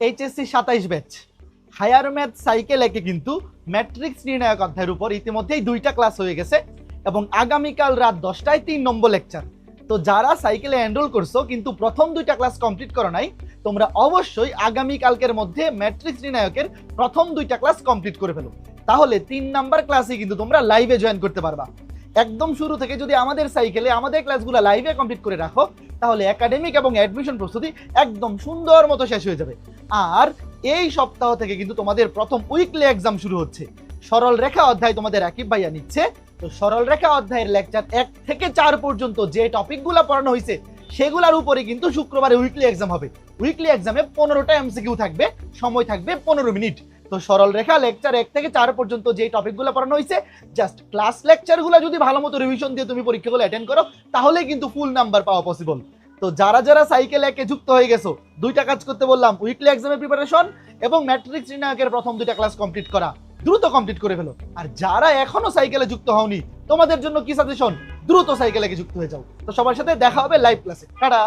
HSC সাতাইশ batch higher math cycle একে কিন্তু ম্যাট্রিক্স নির্ণায়ক অধ্যায়ের উপর ইতিমধ্যেই দুইটা ক্লাস হয়ে গেছে এবং আগামীকাল রাত দশটায় তিন নম্বর লেকচার তো যারা সাইকেলে এনরোল করছ, কিন্তু প্রথম দুইটা ক্লাস কমপ্লিট করো নাই, তোমরা অবশ্যই আগামী কালকের মধ্যে ম্যাট্রিক্স নির্ণায়কের প্রথম দুইটা ক্লাস কমপ্লিট করে ফেলো। তাহলে তিন নাম্বার ক্লাসে কিন্তু তোমরা লাইভে জয়েন করতে পারবা। একদম শুরু থেকে যদি আমাদের সাইকেলে আমাদের ক্লাসগুলো লাইভে কমপ্লিট করে রাখো, তাহলে একাডেমিক এবং অ্যাডমিশন প্রস্তুতি একদম সুন্দর মতো শেষ হয়ে যাবে। আর এই সপ্তাহ থেকে কিন্তু তোমাদের প্রথম উইকলি এক্সাম শুরু হচ্ছে। সরল রেখা অধ্যায় তোমাদের রাকিব ভাইয়া নিচ্ছে। তো সরল রেখা অধ্যায়ের লেকচার এক থেকে চার পর্যন্ত যে টপিকগুলো পড়ানো হয়েছে, সেগুলোর উপরে কিন্তু শুক্রবারে উইকলি এক্সাম হবে। উইকলি এক্সামে পনেরোটা এমসিকিউ থাকবে, সময় থাকবে পনেরো মিনিট। তো সরল রেখা লেকচার এক থেকে চার পর্যন্ত যে টপিকগুলো পড়ানো হয়েছে জাস্ট ক্লাস লেকচারগুলো যদি ভালো মতো রিভিশন দিয়ে তুমি পরীক্ষাগুলো অ্যাটেন্ড করো, তাহলে কিন্তু ফুল নাম্বার পাওয়া পসিবল তো যারা যারা সাইকেল একে যুক্ত হয়ে গেছো, দুইটা কাজ করতে বললাম উইকলি এক্সামের প্রিপারেশন এবং ম্যাট্রিক নির্ণায়কের প্রথম দুইটা ক্লাস কমপ্লিট করা। দ্রুত কমপ্লিট করে ফেলো। আর যারা এখনও সাইকেলে যুক্ত হওনি, তোমাদের জন্য কি সাজেশন দ্রুত সাইকেলে যুক্ত হয়ে যাও। তো সবার সাথে দেখা হবে লাইভ ক্লাসে টাটা!